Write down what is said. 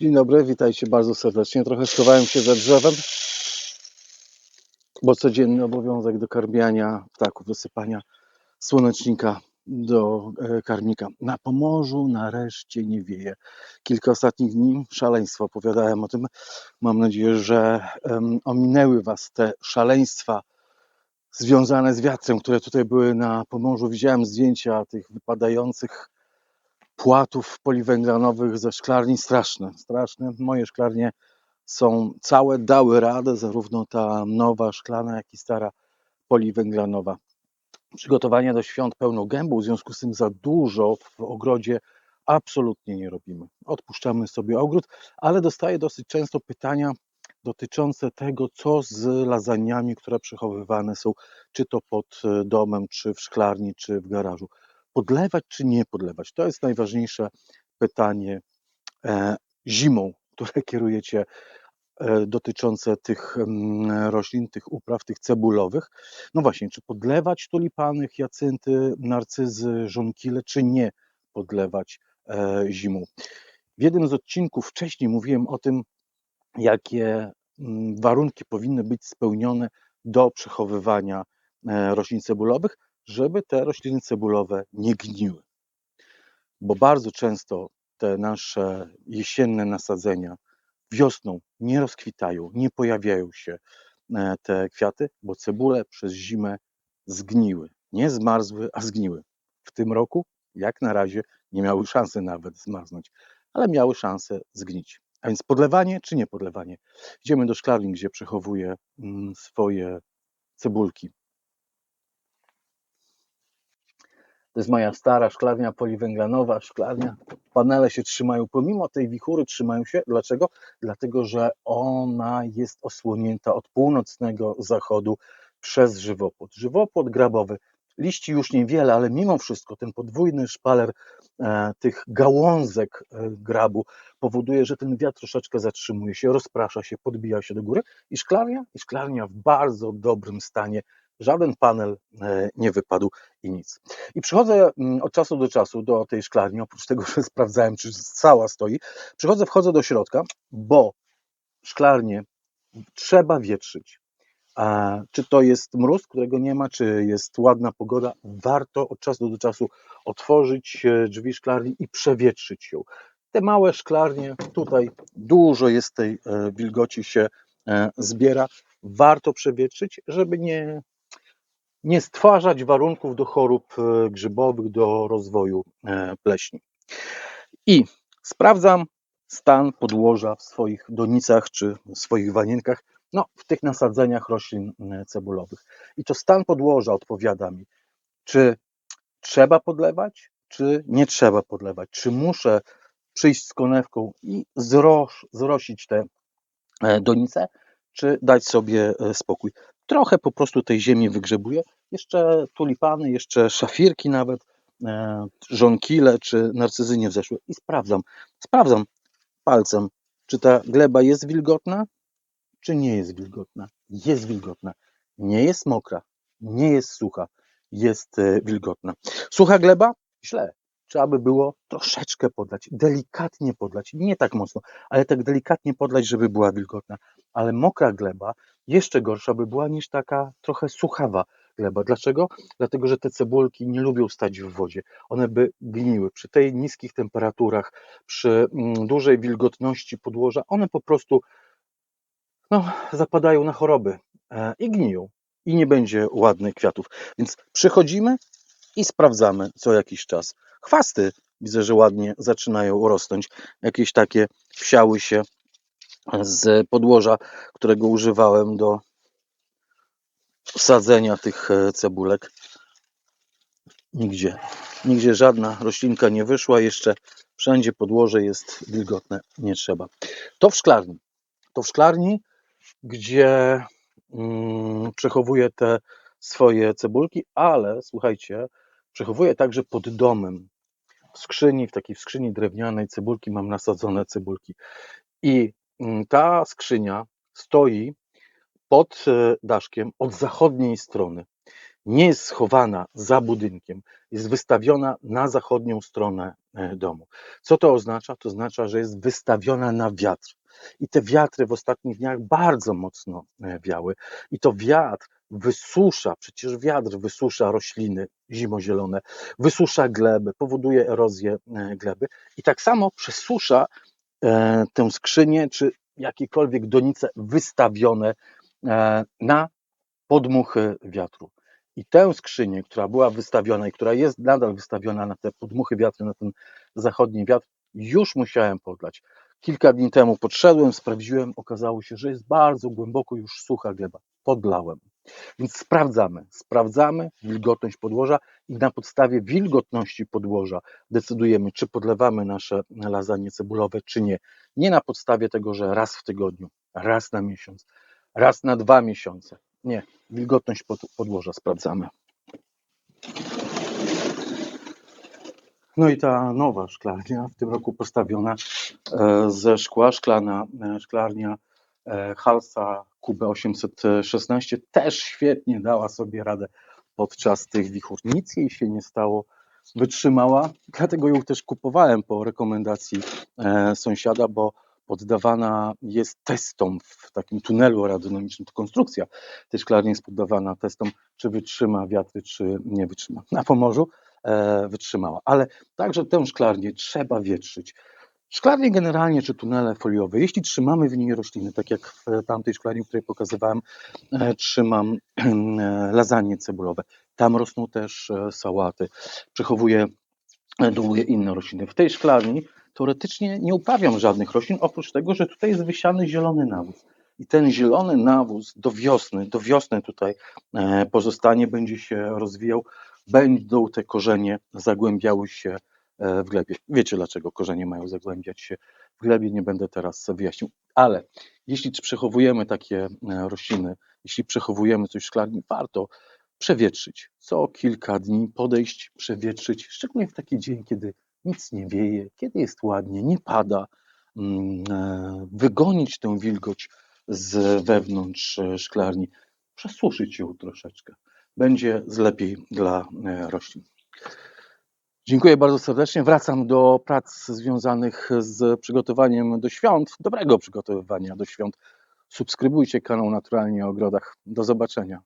Dzień dobry, witajcie bardzo serdecznie. Trochę schowałem się za drzewem, bo codzienny obowiązek dokarmiania ptaków, wysypania słonecznika do e, karmnika. Na Pomorzu nareszcie nie wieje. Kilka ostatnich dni szaleństwo, opowiadałem o tym. Mam nadzieję, że ominęły Was te szaleństwa związane z wiatrem, które tutaj były na Pomorzu. Widziałem zdjęcia tych wypadających płatów poliwęglanowych ze szklarni straszne, straszne. Moje szklarnie są całe, dały radę, zarówno ta nowa szklana, jak i stara poliwęglanowa. Przygotowania do świąt pełną gębą, w związku z tym za dużo w ogrodzie absolutnie nie robimy. Odpuszczamy sobie ogród, ale dostaję dosyć często pytania dotyczące tego, co z lasagnami, które przechowywane są, czy to pod e, domem, czy w szklarni, czy w garażu podlewać czy nie podlewać? To jest najważniejsze pytanie e, zimą, które kierujecie e, dotyczące tych mm, roślin, tych upraw, tych cebulowych. No właśnie, czy podlewać tulipany, hiacynty, narcyzy, żonkile, czy nie podlewać e, zimą? W jednym z odcinków wcześniej mówiłem o tym, jakie mm, warunki powinny być spełnione do przechowywania roślin cebulowych żeby te rośliny cebulowe nie gniły. Bo bardzo często te nasze jesienne nasadzenia wiosną nie rozkwitają, nie pojawiają się e, te kwiaty, bo cebule przez zimę zgniły. Nie zmarzły, a zgniły. W tym roku, jak na razie, nie miały szansy nawet zmarznąć, ale miały szansę zgnić. A więc podlewanie czy nie podlewanie? Idziemy do szklarni, gdzie przechowuję mm, swoje cebulki. To jest moja stara szklarnia poliwęglanowa, szklarnia. Panele się trzymają, pomimo tej wichury trzymają się. Dlaczego? Dlatego, że ona jest osłonięta od północnego zachodu przez żywopłot. Żywopłot grabowy, liści już niewiele, ale mimo wszystko ten podwójny szpaler e, tych gałązek e, grabu powoduje, że ten wiatr troszeczkę zatrzymuje się, rozprasza się, podbija się do góry i szklarnia, i szklarnia w bardzo dobrym stanie żaden panel e, nie wypadł i nic. I przychodzę mm, od czasu do czasu do tej szklarni, oprócz tego, że sprawdzałem, czy cała stoi, przychodzę, wchodzę do środka, bo szklarnię trzeba wietrzyć. A czy to jest mróz, którego nie ma, czy jest ładna pogoda, warto od czasu do czasu otworzyć e, drzwi szklarni i przewietrzyć ją. Te małe szklarnie, tutaj dużo jest tej e, wilgoci się zbiera, warto przewietrzyć, żeby nie nie stwarzać warunków do chorób e, grzybowych, do rozwoju e, pleśni. I sprawdzam stan podłoża w swoich donicach czy w swoich wanienkach, no, w tych nasadzeniach roślin e, cebulowych. I to stan podłoża odpowiada mi, czy trzeba podlewać, czy nie trzeba podlewać, czy muszę przyjść z konewką i zroś, zrosić te donice, czy dać sobie spokój trochę po prostu tej ziemi wygrzebuję. Jeszcze tulipany, jeszcze szafirki nawet, e, żonkile czy narcyzy nie wzeszły i sprawdzam, sprawdzam palcem, czy ta gleba jest wilgotna, czy nie jest wilgotna. Jest wilgotna, nie jest mokra, nie jest sucha, jest e, wilgotna. Sucha gleba? Źle. Trzeba by było troszeczkę podlać, delikatnie podlać, nie tak mocno, ale tak delikatnie podlać, żeby była wilgotna. Ale mokra gleba jeszcze gorsza by była niż taka trochę suchawa gleba. Dlaczego? Dlatego, że te cebulki nie lubią stać w wodzie. One by gniły. Przy tej niskich temperaturach, przy mm, dużej wilgotności podłoża, one po prostu no, zapadają na choroby e, i gniją. I nie będzie ładnych kwiatów. Więc przychodzimy i sprawdzamy co jakiś czas. Chwasty widzę, że ładnie zaczynają rosnąć. Jakieś takie wsiały się z podłoża, którego używałem do sadzenia tych e, cebulek. Nigdzie, nigdzie żadna roślinka nie wyszła, jeszcze wszędzie podłoże jest wilgotne, nie trzeba. To w szklarni. To w szklarni, gdzie mm, przechowuję te swoje cebulki, ale słuchajcie, przechowuję także pod domem. W skrzyni, w takiej skrzyni drewnianej cebulki mam nasadzone cebulki. I ta skrzynia stoi pod e, daszkiem od zachodniej strony. Nie jest schowana za budynkiem, jest wystawiona na zachodnią stronę e, domu. Co to oznacza? To oznacza, że jest wystawiona na wiatr. I te wiatry w ostatnich dniach bardzo mocno e, wiały. I to wiatr wysusza, przecież wiatr wysusza rośliny zimozielone, wysusza gleby, powoduje erozję gleby i tak samo przesusza tę skrzynię czy jakiekolwiek donice wystawione e, na podmuchy wiatru. I tę skrzynię, która była wystawiona i która jest nadal wystawiona na te podmuchy wiatru, na ten zachodni wiatr, już musiałem podlać. Kilka dni temu podszedłem, sprawdziłem, okazało się, że jest bardzo głęboko już sucha gleba. Podlałem. Więc sprawdzamy, sprawdzamy wilgotność podłoża i na podstawie wilgotności podłoża decydujemy, czy podlewamy nasze lasagne cebulowe, czy nie. Nie na podstawie tego, że raz w tygodniu, raz na miesiąc, raz na dwa miesiące. Nie, wilgotność pod, podłoża sprawdzamy. No i ta nowa szklarnia, w tym roku postawiona e, ze szkła, szklana e, szklarnia e, Halsa Kubę 816, też świetnie dała sobie radę podczas tych wichur. Nic jej się nie stało, wytrzymała, dlatego ją też kupowałem po rekomendacji e, sąsiada, bo poddawana jest testom w takim tunelu aerodynamicznym. To konstrukcja tej szklarni jest poddawana testom, czy wytrzyma wiatry, czy nie wytrzyma. Na Pomorzu e, wytrzymała, ale także tę szklarnię trzeba wietrzyć. Szklarnie generalnie, czy tunele foliowe, jeśli trzymamy w niej rośliny, tak jak w tamtej szklarni, której pokazywałem, e, trzymam e, lasagne cebulowe, tam rosną też e, sałaty, przechowuję, dołuję inne rośliny. W tej szklarni teoretycznie nie uprawiam żadnych roślin, oprócz tego, że tutaj jest wysiany zielony nawóz. I ten zielony nawóz do wiosny, do wiosny tutaj pozostanie, będzie się rozwijał, będą te korzenie zagłębiały się w glebie. Wiecie, dlaczego korzenie mają zagłębiać się w glebie, nie będę teraz wyjaśnił, ale jeśli przechowujemy takie rośliny, jeśli przechowujemy coś w szklarni, warto przewietrzyć. Co kilka dni podejść, przewietrzyć, szczególnie w taki dzień, kiedy nic nie wieje, kiedy jest ładnie, nie pada, wygonić tę wilgoć z wewnątrz szklarni, przesuszyć ją troszeczkę. Będzie lepiej dla roślin. Dziękuję bardzo serdecznie. Wracam do prac związanych z przygotowaniem do świąt, dobrego przygotowywania do świąt. Subskrybujcie kanał Naturalnie o Ogrodach. Do zobaczenia.